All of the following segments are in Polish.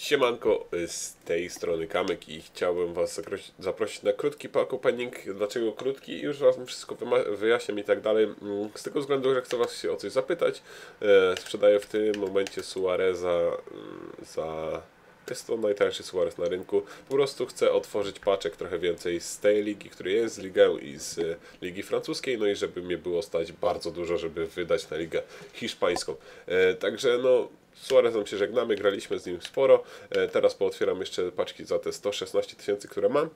Siemanko, z tej strony Kamek i chciałbym Was zaprosić na krótki pack opening. Dlaczego krótki? Już Wam wszystko wyjaśniam i tak dalej. Mm, z tego względu, że chcę Was się o coś zapytać. E, sprzedaję w tym momencie Suareza mm, za... Jest to najtańszy Suarez na rynku. Po prostu chcę otworzyć paczek trochę więcej z tej ligi, który jest, z ligę i z ligi francuskiej, no i żeby mnie było stać bardzo dużo, żeby wydać na ligę hiszpańską. E, także no Suarezem się żegnamy, graliśmy z nim sporo. E, teraz pootwieram jeszcze paczki za te 116 tysięcy, które mam.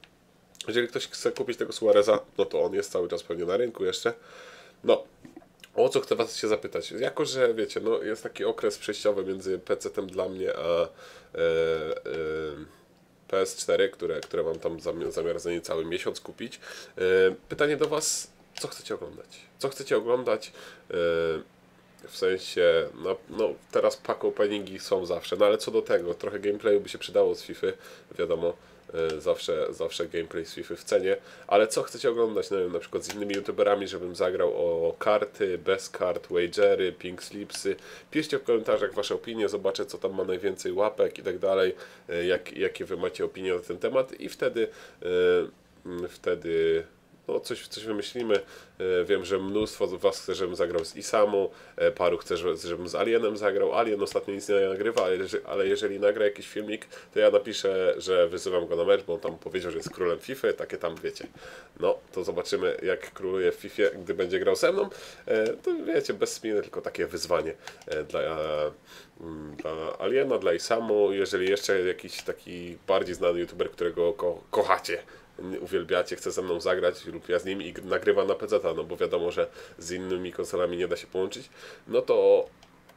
Jeżeli ktoś chce kupić tego Suareza, no to on jest cały czas pewnie na rynku jeszcze. No, o co chcę Was się zapytać? Jako, że wiecie, no jest taki okres przejściowy między PC-tem dla mnie a e, e, PS4, które, które mam tam zamiar, zamiar za niecały miesiąc kupić. E, pytanie do Was, co chcecie oglądać? Co chcecie oglądać? E, w sensie, no, no teraz pack openingi są zawsze, no ale co do tego, trochę gameplayu by się przydało z FIFA, wiadomo, zawsze, zawsze gameplay z FIFA w cenie, ale co chcecie oglądać, nie wiem, na przykład z innymi youtuberami, żebym zagrał o karty, bez kart, wagery, pink slipsy, piszcie w komentarzach wasze opinie, zobaczę co tam ma najwięcej łapek i tak dalej, e, jak, jakie wy macie opinie na ten temat i wtedy, yy, wtedy no coś, coś wymyślimy. E, wiem, że mnóstwo z Was chce, żebym zagrał z Isamu, e, paru chce, żebym z Alienem zagrał. Alien ostatnio nic nie nagrywa, ale, jeżeli nagra jakiś filmik, to ja napiszę, że wyzywam go na mecz, bo on tam powiedział, że jest królem FIFA, takie tam wiecie. No, to zobaczymy jak króluje w FIFA, gdy będzie grał ze mną. E, to wiecie, bez spiny, tylko takie wyzwanie dla, mm, dla Aliena, dla Isamu. Jeżeli jeszcze jakiś taki bardziej znany youtuber, którego ko kochacie, uwielbiacie, chce ze mną zagrać lub ja z nim i nagrywa na PC, no bo wiadomo, że z innymi konsolami nie da się połączyć, no to,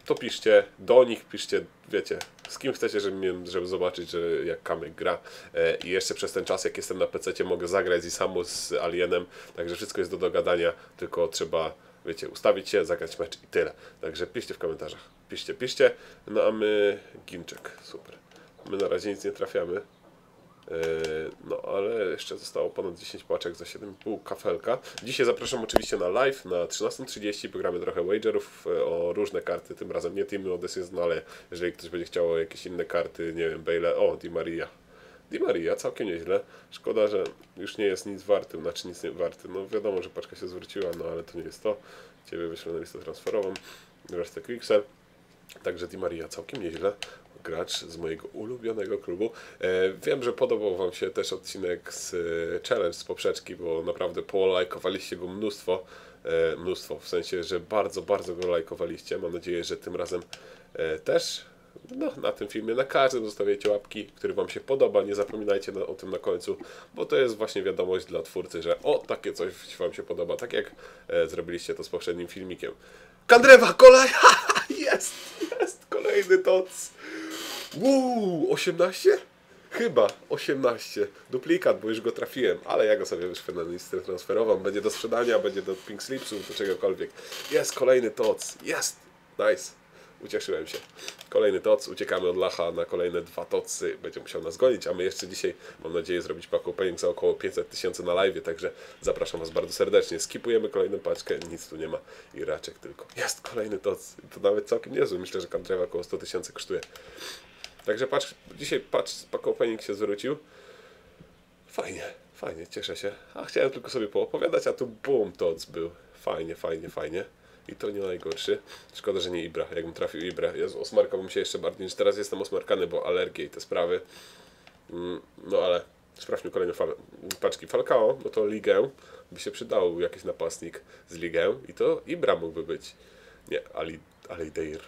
to piszcie, do nich piszcie, wiecie, z kim chcecie, żeby, żeby zobaczyć, że jak Kamek gra e, i jeszcze przez ten czas, jak jestem na PC, mogę zagrać i samo z Alienem, także wszystko jest do dogadania, tylko trzeba wiecie, ustawić się, zagrać mecz i tyle. Także piszcie w komentarzach. Piszcie, piszcie. No a my Ginczek, super. My na razie nic nie trafiamy. Yy, no ale jeszcze zostało ponad 10 paczek za 7,5 kafelka. Dzisiaj zapraszam oczywiście na live na 13.30. Pogramy trochę wagerów e, o różne karty. Tym razem nie Team Odysseus, no ale jeżeli ktoś będzie chciał jakieś inne karty, nie wiem, Bale, o Di Maria. Di Maria, całkiem nieźle. Szkoda, że już nie jest nic wartym, znaczy nic nie warty. No wiadomo, że paczka się zwróciła, no ale to nie jest to. Ciebie wyślę na listę transferową. Resztę Quicksell. Także Di Maria całkiem nieźle gracz z mojego ulubionego klubu. E, wiem, że podobał Wam się też odcinek z e, challenge z poprzeczki, bo naprawdę polajkowaliście go mnóstwo. E, mnóstwo, w sensie, że bardzo, bardzo go lajkowaliście. Mam nadzieję, że tym razem też no, na tym filmie, na każdym zostawiajcie łapki, który Wam się podoba, nie zapominajcie na, o tym na końcu, bo to jest właśnie wiadomość dla twórcy, że o, takie coś Wam się podoba, tak jak zrobiliście to z poprzednim filmikiem. Kandrewa, kolej! jest, jest, kolejny toc! Uuu, 18? Chyba 18. Duplikat, bo już go trafiłem, ale ja go sobie wyszłem na listę transferową. Będzie do sprzedania, będzie do Pink Slipsów, do czegokolwiek. Jest kolejny toc. Jest! Nice. Ucieszyłem się. Kolejny toc, uciekamy od Lacha na kolejne dwa tocy. Będzie musiał nas gonić, a my jeszcze dzisiaj mam nadzieję zrobić pack opening za około 500 tysięcy na live, także zapraszam Was bardzo serdecznie. Skipujemy kolejną paczkę, nic tu nie ma i raczek tylko. Jest kolejny toc, to nawet całkiem niezły. Myślę, że Kandrewa około 100 tysięcy kosztuje. Także patrz, dzisiaj patrz, pack opening się zwrócił. Fajnie, fajnie, cieszę się. A chciałem tylko sobie poopowiadać, a tu boom toc był. Fajnie, fajnie, fajnie. I to nie najgorszy. Szkoda, że nie Ibra. Jakbym trafił Ibra, Jezu, osmarkałbym się jeszcze bardziej niż teraz jestem osmarkany, bo alergie i te sprawy. Mm, no ale sprawdźmy kolejne fal paczki. Falcao, no to ligę by się przydał jakiś napastnik z ligę i to Ibra mógłby być. Nie, Ali, Ali Deir.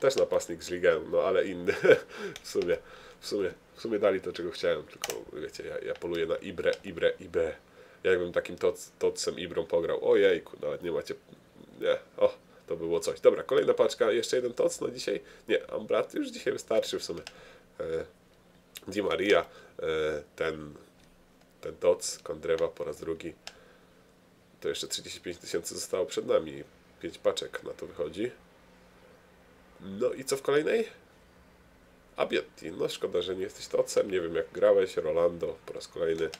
Też napastnik z ligę, no ale inny. w sumie, w sumie, w sumie dali to, czego chciałem, tylko wiecie, ja, ja poluję na Ibre, Ibre, Ibre. Jakbym takim toc, tocem Ibrą pograł, ojejku, nawet nie macie nie, o, to było coś. Dobra, kolejna paczka, jeszcze jeden toc na dzisiaj. Nie, Ambrat już dzisiaj wystarczy w sumie. E, Di Maria, e, ten, ten toc, Kondrewa po raz drugi. To jeszcze 35 tysięcy zostało przed nami. 5 paczek na to wychodzi. No i co w kolejnej? Abietti. No szkoda, że nie jesteś tocem. Nie wiem jak grałeś. Rolando po raz kolejny.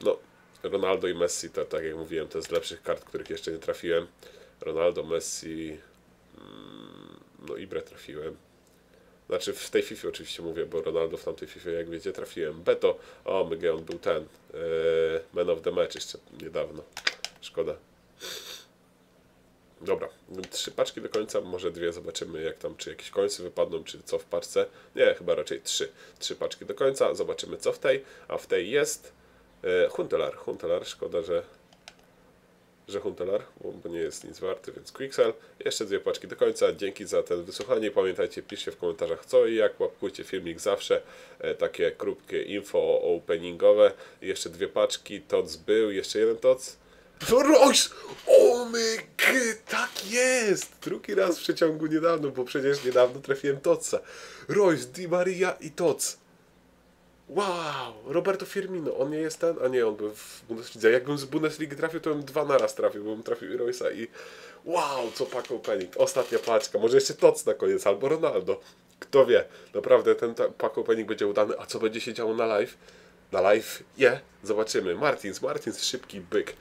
No, Ronaldo i Messi, to tak jak mówiłem, to jest z lepszych kart, których jeszcze nie trafiłem. Ronaldo, Messi, mm, no Ibre trafiłem. Znaczy w tej FIFA oczywiście mówię, bo Ronaldo w tamtej FIFA, jak wiecie, trafiłem. Beto, o Mygie, on był ten, yy, man of the match jeszcze niedawno. Szkoda. Dobra, trzy paczki do końca, może dwie, zobaczymy jak tam, czy jakieś końce wypadną, czy co w paczce. Nie, chyba raczej trzy. Trzy paczki do końca, zobaczymy co w tej, a w tej jest e, Huntelar. Huntelar, szkoda, że że Huntelar, bo, nie jest nic warty, więc Quicksell. Jeszcze dwie paczki do końca. Dzięki za ten wysłuchanie. Pamiętajcie, piszcie w komentarzach co i jak. Łapkujcie filmik zawsze. E, takie krótkie info openingowe. Jeszcze dwie paczki. Tots był. Jeszcze jeden Tots. Royce! O my g, tak jest! Drugi raz w przeciągu niedawno, bo przecież niedawno trafiłem Totsa. Royce, Di Maria i Tots. Wow! Roberto Firmino, on nie jest ten? A nie, on był w Bundeslidze. Jakbym z Bundesligi trafił, to bym dwa naraz trafił, bym trafił i Royce'a i wow, co pack opening. Ostatnia paczka, może jeszcze Tots na koniec, albo Ronaldo. Kto wie, naprawdę ten pack opening będzie udany, a co będzie się działo na live? Na live? Je, zobaczymy. Martins, Martins, szybki byk.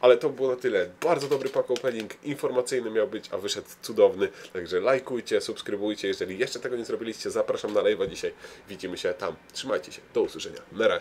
Ale to było na tyle. Bardzo dobry pack opening, informacyjny miał być, a wyszedł cudowny. Także lajkujcie, subskrybujcie. Jeżeli jeszcze tego nie zrobiliście, zapraszam na live'a dzisiaj. Widzimy się tam. Trzymajcie się. Do usłyszenia. Na razie.